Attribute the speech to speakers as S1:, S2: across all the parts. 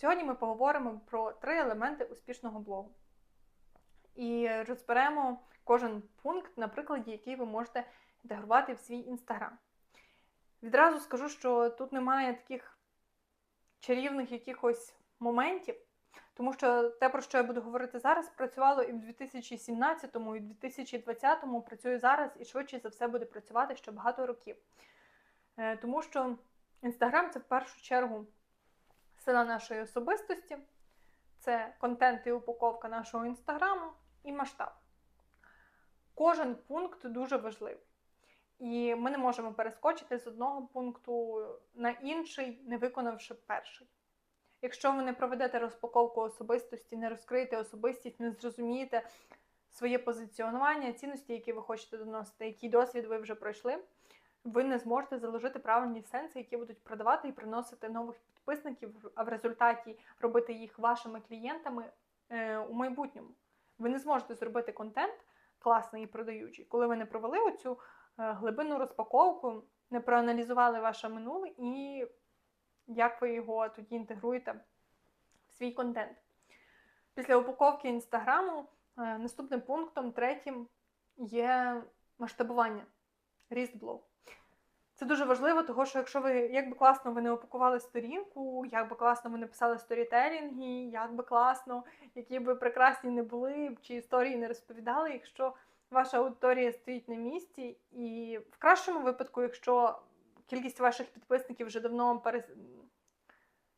S1: Сьогодні ми поговоримо про три елементи успішного блогу. І розберемо кожен пункт, на прикладі, який ви можете інтегрувати в свій інстаграм. Відразу скажу, що тут немає таких чарівних якихось моментів, тому що те, про що я буду говорити зараз, працювало і в 2017, і в 2020, працює зараз і швидше за все буде працювати ще багато років. Е, тому що інстаграм це в першу чергу сила нашої особистості, це контент і упаковка нашого інстаграму і масштаб. Кожен пункт дуже важливий. І ми не можемо перескочити з одного пункту на інший, не виконавши перший. Якщо ви не проведете розпаковку особистості, не розкриєте особистість, не зрозумієте своє позиціонування, цінності, які ви хочете доносити, який досвід ви вже пройшли, ви не зможете заложити правильні сенси, які будуть продавати і приносити нових підписників, а в результаті робити їх вашими клієнтами е, у майбутньому. Ви не зможете зробити контент класний і продаючий, коли ви не провели оцю е, глибинну розпаковку, не проаналізували ваше минуле і як ви його тоді інтегруєте в свій контент. Після упаковки інстаграму е, наступним пунктом, третім, є масштабування, ріст блог. Це дуже важливо, тому що якщо ви як би класно ви не опакували сторінку, як би класно ви не писали сторітелінги, як би класно, які би прекрасні не були, чи історії не розповідали, якщо ваша аудиторія стоїть на місці, і в кращому випадку, якщо кількість ваших підписників вже давно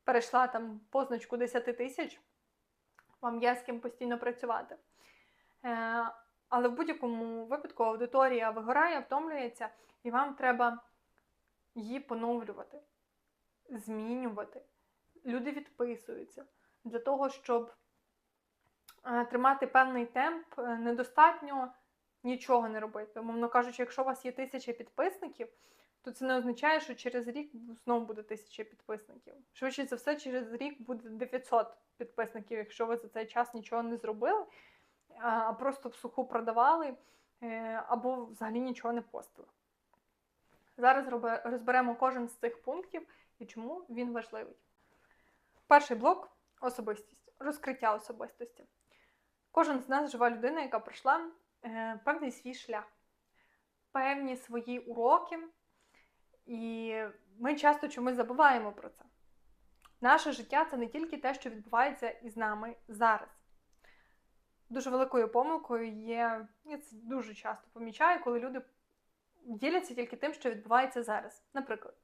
S1: перейшла там позначку 10 тисяч, вам є з ким постійно працювати. Е, але в будь-якому випадку аудиторія вигорає, втомлюється, і вам треба її поновлювати, змінювати. Люди відписуються. Для того, щоб е, тримати певний темп, е, недостатньо нічого не робити. Мовно кажучи, якщо у вас є тисяча підписників, то це не означає, що через рік знову буде тисяча підписників. Швидше за все, через рік буде 900 підписників, якщо ви за цей час нічого не зробили, а просто в суху продавали е, або взагалі нічого не постили. Зараз розберемо кожен з цих пунктів і чому він важливий. Перший блок особистість, розкриття особистості. Кожен з нас жива людина, яка пройшла е, певний свій шлях, певні свої уроки, і ми часто чомусь забуваємо про це. Наше життя це не тільки те, що відбувається із нами зараз. Дуже великою помилкою є, я це дуже часто помічаю, коли люди діляться тільки тим, що відбувається зараз. Наприклад,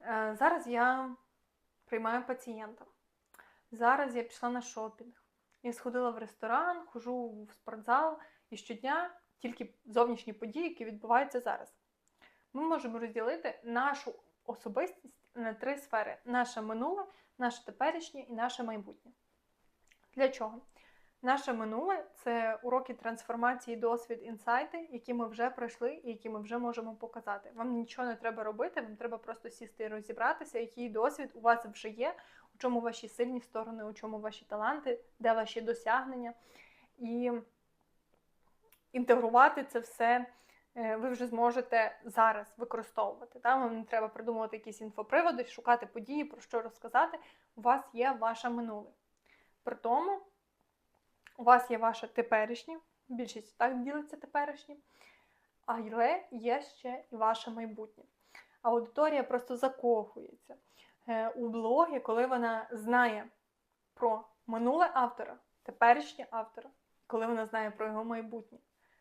S1: е, зараз я приймаю пацієнта. Зараз я пішла на шопінг. Я сходила в ресторан, хожу в спортзал і щодня тільки зовнішні події, які відбуваються зараз. Ми можемо розділити нашу особистість на три сфери: наше минуле, наше теперішнє і наше майбутнє. Для чого? Наше минуле це уроки трансформації, досвід, інсайти, які ми вже пройшли і які ми вже можемо показати. Вам нічого не треба робити, вам треба просто сісти і розібратися, який досвід у вас вже є, у чому ваші сильні сторони, у чому ваші таланти, де ваші досягнення. І інтегрувати це все е, ви вже зможете зараз використовувати. Вам не треба придумувати якісь інфоприводи, шукати події, про що розказати. У вас є ваше минуле. При тому. У вас є ваше теперішнє, більшість так ділиться теперішнє, але є ще і ваше майбутнє. Аудиторія просто закохується е, у блоги, коли вона знає про минуле автора, теперішнє автора, коли вона знає про його майбутнє.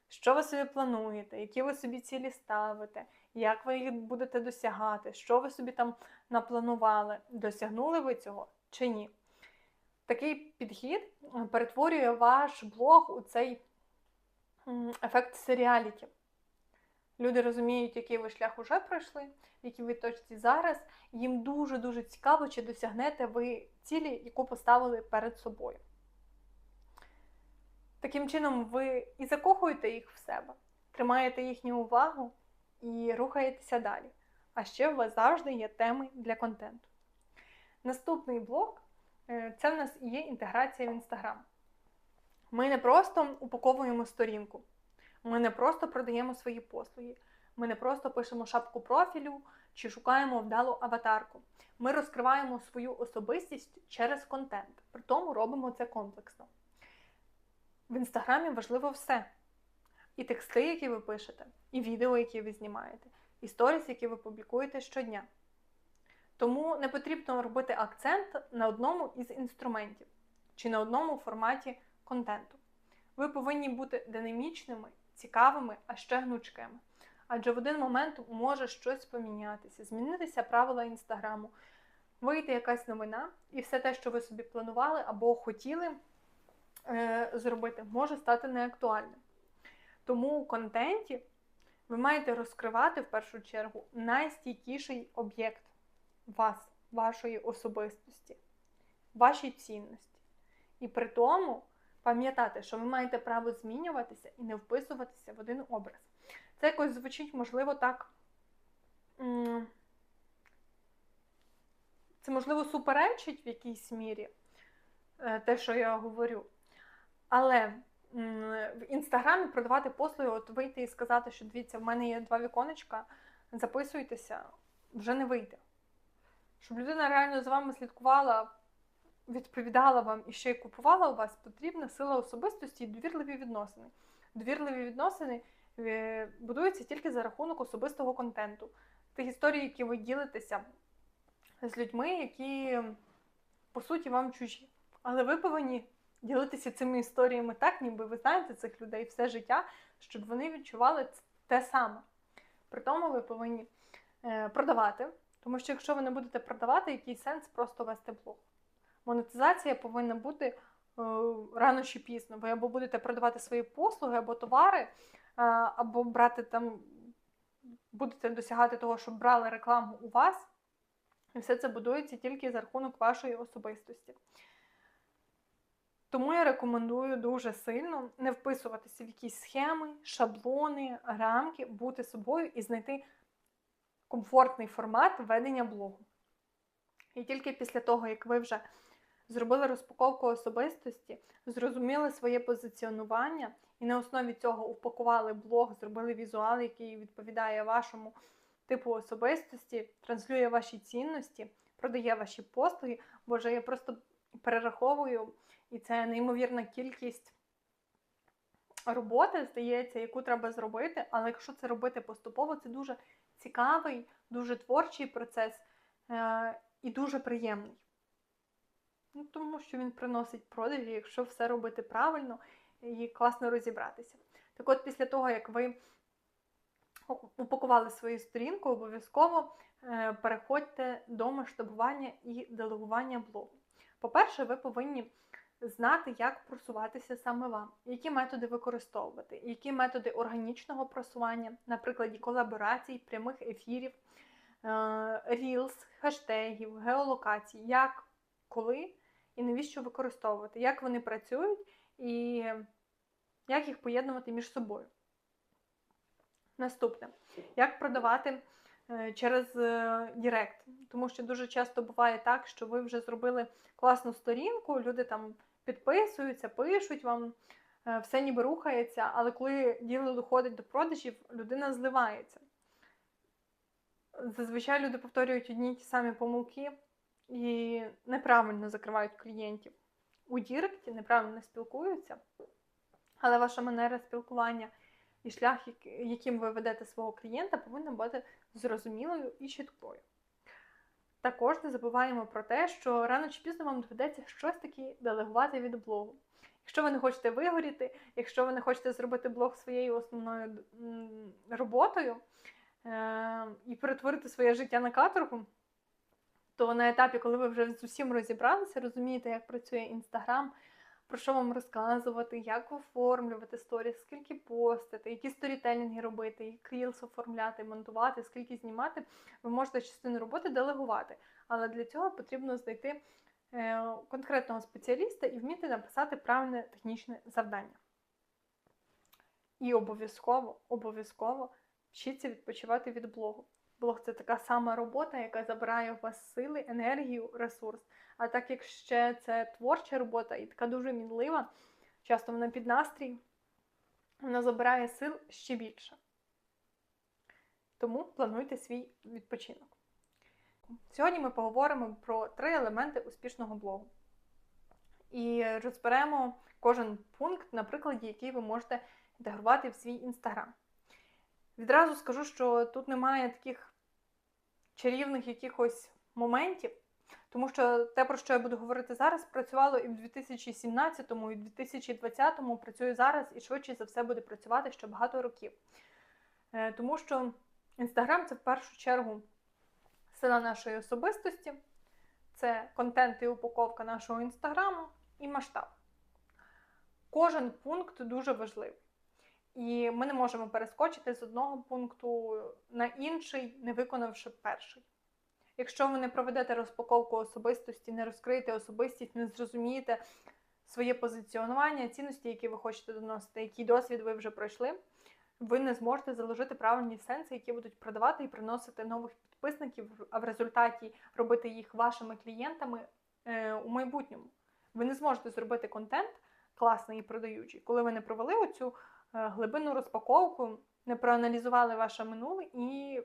S1: Що ви собі плануєте, які ви собі цілі ставите, як ви їх будете досягати, що ви собі там напланували, досягнули ви цього чи ні? Такий підхід е, перетворює ваш блог у цей ефект серіаліті. Люди розуміють, який ви шлях уже пройшли, в якій ви точці зараз. Їм дуже-дуже цікаво, чи досягнете ви цілі, яку поставили перед собою. Таким чином, ви і закохуєте їх в себе, тримаєте їхню увагу і рухаєтеся далі. А ще у вас завжди є теми для контенту. Наступний блок це в нас є інтеграція в Інстаграм. Ми не просто упаковуємо сторінку, ми не просто продаємо свої послуги, ми не просто пишемо шапку профілю чи шукаємо вдалу аватарку. Ми розкриваємо свою особистість через контент, при тому робимо це комплексно. В інстаграмі важливо все. І тексти, які ви пишете, і відео, які ви знімаєте, і сторіс, які ви публікуєте щодня. Тому не потрібно робити акцент на одному із інструментів чи на одному форматі контенту. Ви повинні бути динамічними, цікавими, а ще гнучкими. Адже в один момент може щось помінятися, змінитися правила інстаграму, вийти якась новина, і все те, що ви собі планували або хотіли е, зробити, може стати неактуальним. Тому у контенті ви маєте розкривати в першу чергу найстійкіший об'єкт вас, вашої особистості, ваші цінності. І при тому пам'ятати, що ви маєте право змінюватися і не вписуватися в один образ. Це якось звучить, можливо, так. Це, можливо, суперечить в якійсь мірі е, те, що я говорю. Але в інстаграмі продавати послуги, от вийти і сказати, що дивіться, в мене є два віконечка, записуйтеся, вже не вийде. Щоб людина реально за вами слідкувала, відповідала вам і ще й купувала у вас, потрібна сила особистості і довірливі відносини. Довірливі відносини е, будуються тільки за рахунок особистого контенту. Тих історій, які ви ділитеся з людьми, які, по суті, вам чужі. Але ви повинні ділитися цими історіями так, ніби ви знаєте цих людей все життя, щоб вони відчували те саме. При тому ви повинні е, продавати, тому що якщо ви не будете продавати, який сенс просто вести блог. Монетизація повинна бути е, рано чи пізно. Ви або будете продавати свої послуги, або товари, е, або брати там, будете досягати того, щоб брали рекламу у вас. І все це будується тільки за рахунок вашої особистості. Тому я рекомендую дуже сильно не вписуватися в якісь схеми, шаблони, рамки, бути собою і знайти комфортний формат ведення блогу. І тільки після того, як ви вже зробили розпаковку особистості, зрозуміли своє позиціонування і на основі цього упакували блог, зробили візуал, який відповідає вашому типу особистості, транслює ваші цінності, продає ваші послуги. Боже, я просто перераховую, і це неймовірна кількість роботи, здається, яку треба зробити. Але якщо це робити поступово, це дуже цікавий, дуже творчий процес е і дуже приємний. Ну, Тому що він приносить продажі, якщо все робити правильно і класно розібратися. Так от, після того, як ви упакували свою сторінку, обов'язково е, переходьте до масштабування і делегування блогу. По-перше, ви повинні знати, як просуватися саме вам, які методи використовувати, які методи органічного просування, наприклад, колаборацій, прямих ефірів, рілс, хештегів, геолокацій, як, коли і навіщо використовувати, як вони працюють і як їх поєднувати між собою. Наступне, як продавати е, через е, Директ. Тому що дуже часто буває так, що ви вже зробили класну сторінку, люди там підписуються, пишуть вам, е, все ніби рухається, але коли діло доходить до продажів, людина зливається. Зазвичай люди повторюють одні й ті самі помилки і неправильно закривають клієнтів. У Діректі неправильно спілкуються, але ваша манера спілкування і шлях, яким ви ведете свого клієнта, повинна бути зрозумілою і чіткою. Також не забуваємо про те, що рано чи пізно вам доведеться щось таке делегувати від блогу. Якщо ви не хочете вигоріти, якщо ви не хочете зробити блог своєю основною роботою е- і перетворити своє життя на каторгу, то на етапі, коли ви вже з усім розібралися, розумієте, як працює Інстаграм, про що вам розказувати, як оформлювати сторіс, скільки постити, які сторітелінги робити, як рілс оформляти, монтувати, скільки знімати, ви можете частину роботи делегувати. Але для цього потрібно знайти е, конкретного спеціаліста і вміти написати правильне технічне завдання. І обов'язково, обов'язково вчіться відпочивати від блогу. Блог це така сама робота, яка забирає у вас сили, енергію, ресурс. А так як ще це творча робота і така дуже мінлива, часто вона під настрій, вона забирає сил ще більше. Тому плануйте свій відпочинок. Сьогодні ми поговоримо про три елементи успішного блогу. І розберемо кожен пункт, на прикладі, який ви можете інтегрувати в свій інстаграм. Відразу скажу, що тут немає таких чарівних якихось моментів, тому що те, про що я буду говорити зараз, працювало і в 2017, му і в 2020, му працює зараз, і швидше за все буде працювати ще багато років. Е, Тому що Інстаграм це в першу чергу сила нашої особистості, це контент і упаковка нашого інстаграму і масштаб. Кожен пункт дуже важливий. І ми не можемо перескочити з одного пункту на інший, не виконавши перший. Якщо ви не проведете розпаковку особистості, не розкриєте особистість, не зрозумієте своє позиціонування, цінності, які ви хочете доносити, який досвід ви вже пройшли, ви не зможете заложити правильні сенси, які будуть продавати і приносити нових підписників, а в результаті робити їх вашими клієнтами е, у майбутньому. Ви не зможете зробити контент класний і продаючий, коли ви не провели оцю глибинну розпаковку, не проаналізували ваше минуле і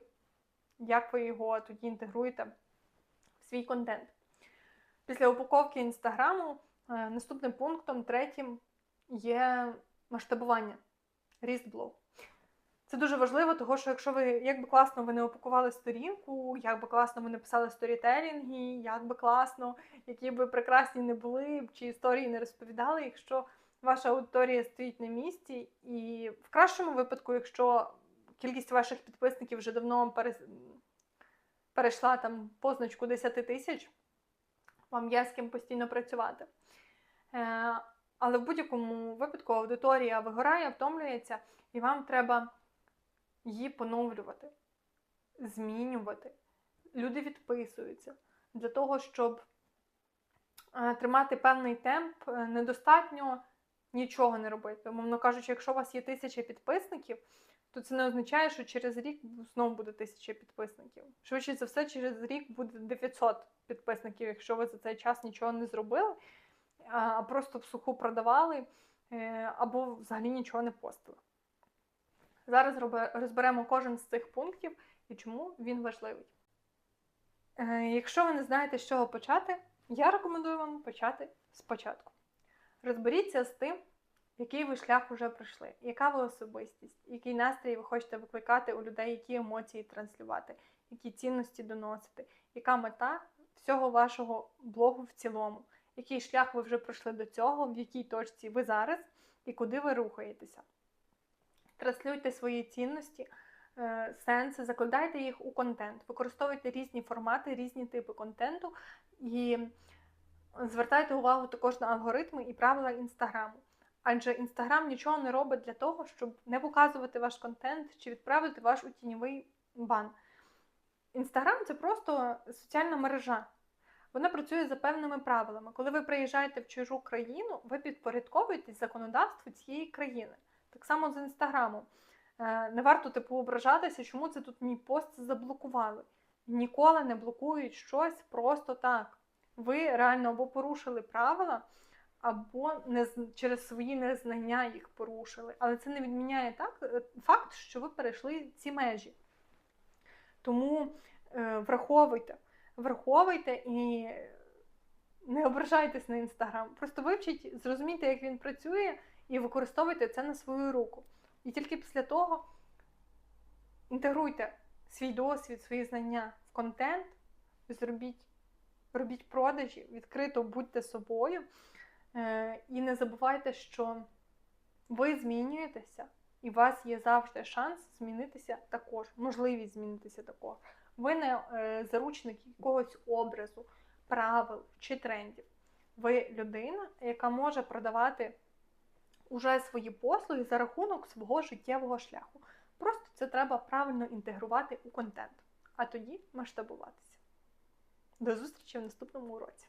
S1: як ви його тоді інтегруєте в свій контент. Після упаковки інстаграму е, наступним пунктом, третім, є масштабування, ріст блогу. Це дуже важливо, тому що якщо ви як би класно ви не опакували сторінку, як би класно ви не писали сторітелінги, як би класно, які би прекрасні не були, чи історії не розповідали, якщо ваша аудиторія стоїть на місці, і в кращому випадку, якщо кількість ваших підписників вже давно перейшла там позначку 10 тисяч, вам є з ким постійно працювати. Е, але в будь-якому випадку аудиторія вигорає, втомлюється, і вам треба її поновлювати, змінювати. Люди відписуються. Для того, щоб е, тримати певний темп, е, недостатньо нічого не робити. Умовно кажучи, якщо у вас є тисяча підписників, то це не означає, що через рік знову буде тисяча підписників. Швидше за все, через рік буде 900 підписників, якщо ви за цей час нічого не зробили, а просто в суху продавали е, або взагалі нічого не постили. Зараз розберемо кожен з цих пунктів і чому він важливий. Е, якщо ви не знаєте, з чого почати, я рекомендую вам почати спочатку. Розберіться з тим, який ви шлях вже пройшли, яка ви особистість, який настрій ви хочете викликати у людей, які емоції транслювати, які цінності доносити, яка мета всього вашого блогу в цілому, який шлях ви вже пройшли до цього, в якій точці ви зараз і куди ви рухаєтеся. Транслюйте свої цінності, е, сенси, закладайте їх у контент, використовуйте різні формати, різні типи контенту і звертайте увагу також на алгоритми і правила інстаграму. Адже інстаграм нічого не робить для того, щоб не показувати ваш контент чи відправити ваш у бан. Інстаграм це просто соціальна мережа. Вона працює за певними правилами. Коли ви приїжджаєте в чужу країну, ви підпорядковуєтесь законодавству цієї країни. Так само з інстаграмом. Е, не варто типу ображатися, чому це тут мій пост заблокували. Ніколи не блокують щось просто так. Ви реально або порушили правила, або не, через свої незнання їх порушили. Але це не відміняє так, е, факт, що ви перейшли ці межі. Тому е, враховуйте, враховуйте і не ображайтесь на інстаграм. Просто вивчіть, зрозумійте, як він працює і використовуйте це на свою руку. І тільки після того інтегруйте свій досвід, свої знання в контент, зробіть, робіть продажі, відкрито будьте собою. Е, і не забувайте, що ви змінюєтеся, і у вас є завжди шанс змінитися також, можливість змінитися також. Ви не е, заручник якогось образу, правил чи трендів. Ви людина, яка може продавати уже свої послуги за рахунок свого життєвого шляху. Просто це треба правильно інтегрувати у контент, а тоді масштабуватися. До зустрічі в наступному уроці!